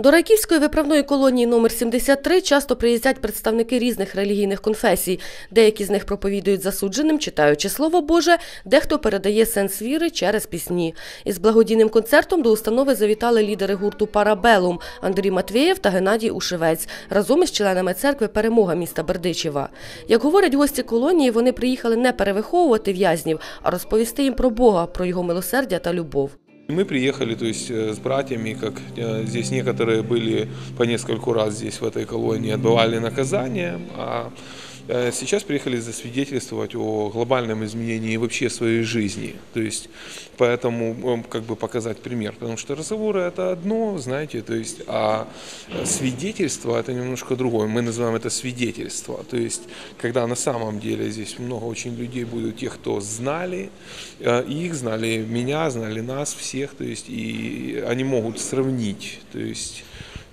До Райківської виправної колонії номер 73 часто приїздять представники різних релігійних конфесій. Деякі з них проповідують засудженим, читаючи слово Боже, дехто передає сенс віри через пісні. Із благодійним концертом до установи завітали лідери гурту Парабелум Андрій Матвєєв та Геннадій Ушевець разом із членами церкви Перемога міста Бердичева. Як говорять гості колонії, вони приїхали не перевиховувати в'язнів, а розповісти їм про Бога, про його милосердя та любов. Мы приехали, то есть э, с братьями, как э, здесь некоторые были по нескольку раз здесь в этой колонии, отбывали наказание, а э, сейчас приехали засвидетельствовать о глобальном изменении вообще своей жизни. То есть поэтому э, как бы показать пример, потому что разговоры это одно, знаете, то есть, а э, свидетельство это немножко другое. Мы называем это свидетельство. То есть, когда на самом деле здесь много очень людей будут тех, кто знали э, их, знали меня, знали нас всех, то есть, и они могут сравнить, то есть,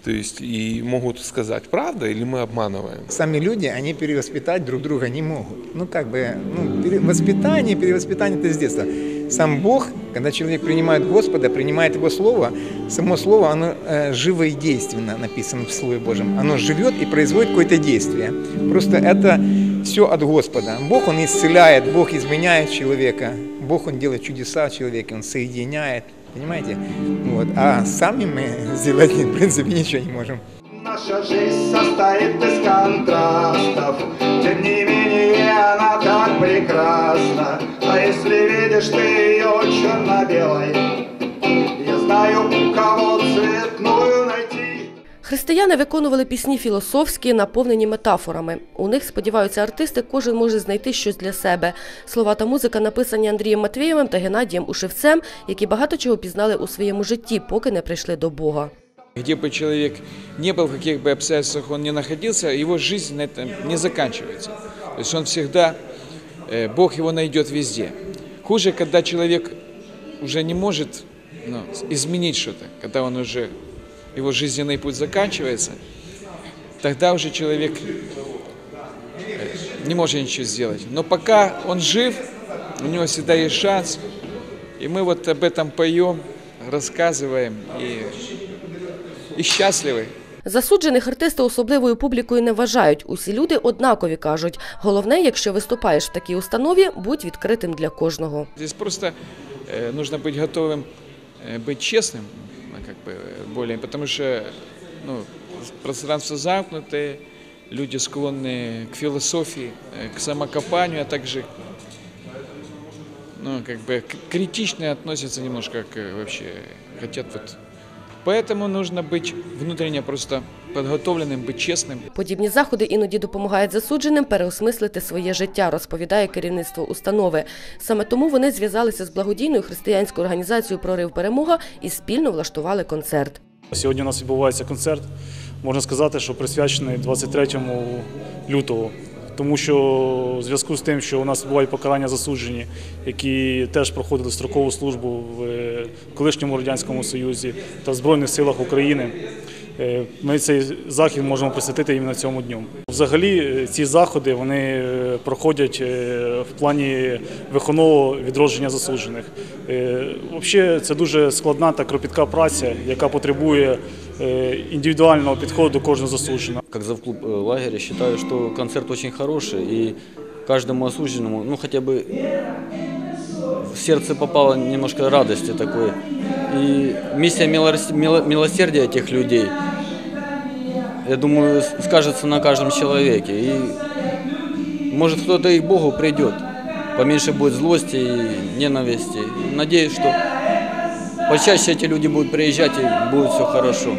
то есть, и могут сказать, правда или мы обманываем. Сами люди, они перевоспитать друг друга не могут. Ну, как бы, ну, воспитание, перевоспитание это с детства. Сам Бог, когда человек принимает Господа, принимает Его Слово, само Слово, оно э, живо и действенно написано в Слове Божьем. Оно живет и производит какое-то действие. Просто это все от Господа. Бог, Он исцеляет, Бог изменяет человека, Бог, Он делает чудеса в человеке, Он соединяет, понимаете? Вот. А сами мы сделать, в принципе, ничего не можем. Наша жизнь состоит из контрастов Тем не менее она так прекрасна А если видишь ты ее черно-белой Я знаю, у кого Християни виконували пісні філософські, наповнені метафорами. У них, сподіваються артисти, кожен може знайти щось для себе. Слова та музика написані Андрієм Матвєєвим та Геннадієм Ушевцем, які багато чого пізнали у своєму житті, поки не прийшли до Бога. Где бы человек не был, в каких бы обстоятельствах он ни находился, его жизнь на этом не заканчивается. То есть он всегда, э, Бог его найдет везде. Хуже, когда человек уже не может ну, изменить что-то, когда он уже, его жизненный путь заканчивается, тогда уже человек э, не может ничего сделать. Но пока он жив, у него всегда есть шанс, и мы вот об этом поем, рассказываем и і щасливий. Засуджених артисти особливою публікою не вважають. Усі люди однакові кажуть. Головне, якщо виступаєш в такій установі, будь відкритим для кожного. Здесь просто э, нужно быть готовым э, быть честным, ну, как бы э, более, потому что ну, пространство замкнутое, люди склонны к философии, э, к самокопанию, а также ну, как бы к- критично относятся немножко к э, вообще, хотят вот. Поэтому нужно быть внутренне просто подготовленным, быть честным, Подібні заходи іноді допомагають засудженим переосмислити своє життя, розповідає керівництво установи. Саме тому вони зв'язалися з благодійною християнською організацією Прорив перемога і спільно влаштували концерт. Сьогодні у нас відбувається концерт, можна сказати, що присвячений 23 лютого. Тому що в зв'язку з тим, що у нас бувають покарання засуджені, які теж проходили строкову службу в е, колишньому радянському союзі та в Збройних силах України. Е, Ми цей захід можемо присвятити іменно цьому дню. Взагалі, е, ці заходи вони е, проходять в плані виховного відродження засуджених. Взагалі, це дуже складна та кропітка праця, яка потребує індивідуального підходу кожного засудженого. Как завклуб лагеря считаю, что концерт очень хороший и каждому осужденному, ну хотя бы в сердце попало немножко радости такой. И миссия милосердия этих людей, я думаю, скажется на каждом человеке. И может кто-то и к Богу придет. Поменьше будет злости и ненависти. Надеюсь, что почаще эти люди будут приезжать и будет все хорошо.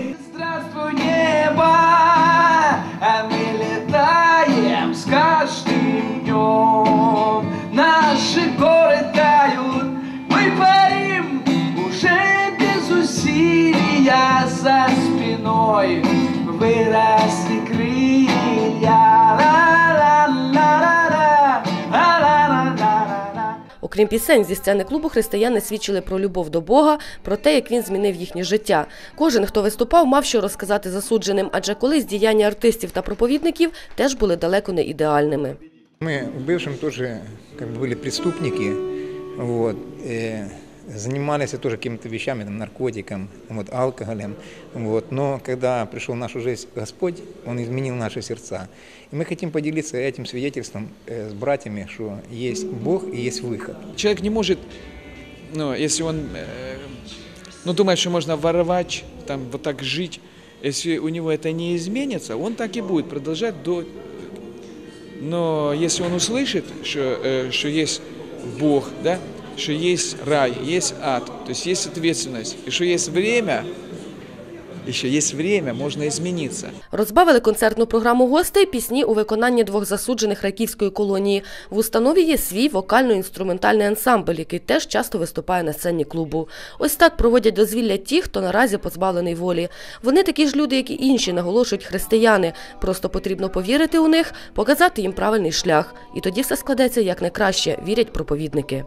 Выросли крылья, ла-ла-ла-ла-ла, ла-ла-ла-ла-ла. Окрім пісень, зі сцени клубу християни свідчили про любов до Бога, про те, як він змінив їхнє життя. Кожен, хто виступав, мав що розказати засудженим, адже колись діяння артистів та проповідників теж були далеко не ідеальними. Мы в бывшем тоже как бы были преступники. Вот. Занимались тоже какими-то вещами, там, наркотиком, вот, алкоголем. Вот. Но когда пришел в нашу жизнь Господь, Он изменил наши сердца. И мы хотим поделиться этим свидетельством э, с братьями, что есть Бог и есть выход. Человек не может, ну, если он, э, ну, думает, что можно воровать, там, вот так жить, если у него это не изменится, он так и будет продолжать до... Но если он услышит, что, э, что есть Бог, да, что есть рай, есть ад, то есть есть ответственность, и что есть время, еще есть время, можно измениться. Розбавили концертну програму гостей пісні у виконанні двох засуджених раківської колонії. В установі є свій вокально-інструментальний ансамбль, який теж часто виступає на сцені клубу. Ось так проводять дозвілля ті, хто наразі позбавлений волі. Вони такі ж люди, як і інші, наголошують християни. Просто потрібно повірити у них, показати їм правильний шлях. І тоді все складеться як найкраще, вірять проповідники.